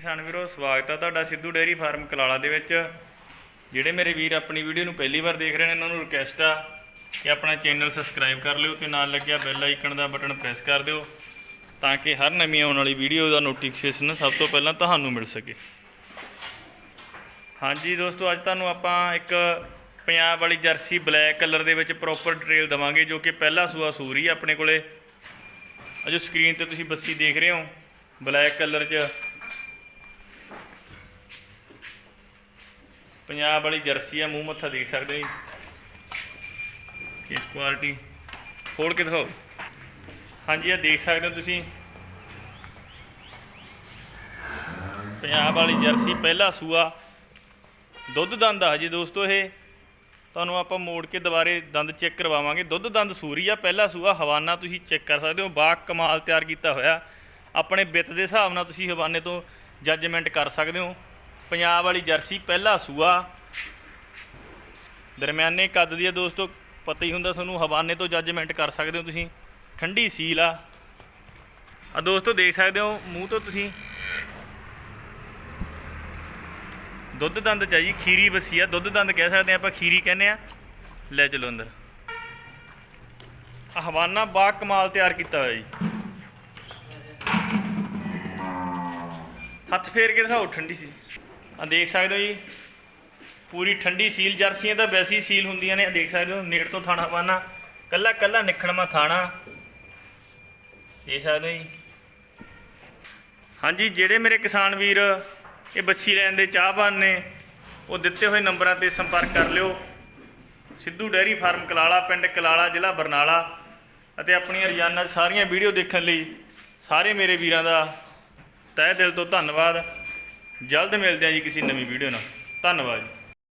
ਕਿਸਾਨ ਵੀਰੋ, ਸਵਾਗਤ ਆ ਤੁਹਾਡਾ ਸਿੱਧੂ ਡੇਅਰੀ ਫਾਰਮ ਕਲਾਲਾ ਦੇ ਵਿੱਚ। ਜਿਹੜੇ ਮੇਰੇ ਵੀਰ ਆਪਣੀ ਵੀਡੀਓ ਨੂੰ ਪਹਿਲੀ ਵਾਰ ਦੇਖ ਰਹੇ ਨੇ ਉਹਨਾਂ ਨੂੰ ਰਿਕਵੈਸਟ ਆ ਕਿ ਆਪਣਾ ਚੈਨਲ ਸਬਸਕ੍ਰਾਈਬ ਕਰ ਲਿਓ ਤੇ ਨਾਲ ਲੱਗਿਆ ਬੈਲ ਆਈਕਨ ਦਾ ਬਟਨ ਪ੍ਰੈਸ ਕਰ ਦਿਓ ਤਾਂ ਕਿ ਹਰ ਨਵੀਂ ਆਉਣ ਵਾਲੀ ਵੀਡੀਓ ਦਾ ਨੋਟੀਫਿਕੇਸ਼ਨ ਸਭ ਤੋਂ ਪਹਿਲਾਂ ਤੁਹਾਨੂੰ ਮਿਲ ਸਕੇ। ਹਾਂਜੀ ਦੋਸਤੋ, ਅੱਜ ਤੁਹਾਨੂੰ ਆਪਾਂ ਇੱਕ ਪੰਜਾਬ ਵਾਲੀ ਜਰਸੀ ਬਲੈਕ ਕਲਰ ਦੇ ਵਿੱਚ ਪ੍ਰੋਪਰ ਡਿਟੇਲ ਦਵਾਂਗੇ ਜੋ ਕਿ ਪਹਿਲਾ ਸੂਆ ਸੂਰੀ ਆ ਆਪਣੇ ਕੋਲੇ। ਆ ਜੋ ਸਕਰੀਨ ਤੇ ਤੁਸੀਂ ਬੱਸੀ ਦੇਖ ਰਹੇ ਹੋ ਬਲੈਕ ਕਲਰ 'ਚ ਪੰਜਾਬ ਵਾਲੀ ਜਰਸੀ ਆ, ਮੂੰਹ ਮੱਥਾ ਦੇਖ ਸਕਦੇ ਹੋ ਜੀ। ਇਸ ਕੁਆਲਿਟੀ ਫੋੜ ਕੇ ਦਿਖਾਓ। ਹਾਂਜੀ, ਇਹ ਦੇਖ ਸਕਦੇ ਹੋ ਤੁਸੀਂ। ਪੰਜਾਬ ਵਾਲੀ ਜਰਸੀ, ਪਹਿਲਾ ਸੂਆ। ਦੁੱਧ ਦੰਦ ਆ ਜੀ ਦੋਸਤੋ ਇਹ। ਤੁਹਾਨੂੰ ਆਪਾਂ ਮੋੜ ਕੇ ਦੁਬਾਰੇ ਦੰਦ ਚੈੱਕ ਕਰਵਾਵਾਂਗੇ। ਦੁੱਧ ਦੰਦ ਸੂਰੀ ਆ, ਪਹਿਲਾ ਸੂਆ। ਹਵਾਨਾ ਤੁਸੀਂ ਚੈੱਕ ਕਰ ਸਕਦੇ ਹੋ। ਬਾ ਕਮਾਲ ਤਿਆਰ ਕੀਤਾ ਹੋਇਆ। ਆਪਣੇ ਬਿੱਤ ਦੇ ਹਿਸਾਬ ਨਾਲ ਤੁਸੀਂ ਹਵਾਨੇ ਤੋਂ ਜੱਜਮੈਂਟ ਕਰ ਸਕਦੇ ਹੋ। ਪੰਜਾਬ ਵਾਲੀ ਜਰਸੀ ਪਹਿਲਾ ਸੂਆ। ਦਰਮਿਆਨੇ ਕੱਦ ਦੀ ਆ ਦੋਸਤੋ, ਪਤਾ ਹੀ ਹੁੰਦਾ ਤੁਹਾਨੂੰ ਹਵਾਨੇ ਤੋਂ ਜੱਜਮੈਂਟ ਕਰ ਸਕਦੇ ਹੋ ਤੁਸੀਂ। ਠੰਡੀ ਸੀਲ ਆ। ਆ ਦੋਸਤੋ, ਦੇਖ ਸਕਦੇ ਹੋ, ਮੂੰਹ ਤੋਂ ਤੁਸੀਂ। ਦੁੱਧ ਦੰਦ ਚ ਜੀ, ਖੀਰੀ ਬੱਸੀ ਆ। ਦੁੱਧ ਦੰਦ ਕਹਿ ਸਕਦੇ ਆ ਆਪਾਂ, ਖੀਰੀ ਕਹਿੰਦੇ ਆ ਲੈ ਚਲੋ ਅੰਦਰ। ਹਵਾਨਾ ਬਾ ਕਮਾਲ ਤਿਆਰ ਕੀਤਾ ਹੋਇਆ ਜੀ। ਹੱਥ ਫੇਰ ਕੇ ਦਿਖਾਓ, ਠੰਡੀ ਸੀ। ਆ ਦੇਖ ਸਕਦੇ ਹੋ ਜੀ। ਪੂਰੀ ਠੰਡੀ ਸੀਲ ਜਰਸੀਆਂ ਤਾਂ ਵੈਸੀ ਹੀ ਸੀਲ ਹੁੰਦੀਆਂ ਨੇ। ਦੇਖ ਸਕਦੇ ਹੋ, ਨੇੜ ਤੋਂ ਥਾਣਾ ਹਵਾਨਾ ਕੱਲਾ ਕੱਲਾ ਨਿਖੜਮਾ ਥਾਣਾ। ਦੇਖ ਸਕਦੇ ਹੋ ਜੀ। ਹਾਂਜੀ, ਜਿਹੜੇ ਮੇਰੇ ਕਿਸਾਨ ਵੀਰ ਇਹ ਬੱਚੀ ਲੈਣ ਦੇ ਚਾਹਵਾਨ ਨੇ, ਉਹ ਦਿੱਤੇ ਹੋਏ ਨੰਬਰਾਂ ਤੇ ਸੰਪਰਕ ਕਰ ਲਿਓ। ਸਿੱਧੂ ਡੈਰੀ ਫਾਰਮ, ਕਲਾਲਾ ਪਿੰਡ, ਕਲਾਲਾ ਜ਼ਿਲ੍ਹਾ ਬਰਨਾਲਾ। ਅਤੇ ਆਪਣੀਆਂ ਰੋਜ਼ਾਨਾ ਸਾਰੀਆਂ ਵੀਡੀਓ ਦੇਖਣ ਲਈ ਸਾਰੇ ਮੇਰੇ ਵੀਰਾਂ ਦਾ ਤਹਿ ਦਿਲ ਤੋਂ ਧੰਨਵਾਦ। ਜਲਦ ਮਿਲਦੇ ਹਾਂ ਜੀ ਕਿਸੇ ਨਵੀਂ ਵੀਡੀਓ ਨਾਲ। ਧੰਨਵਾਦ ਜੀ।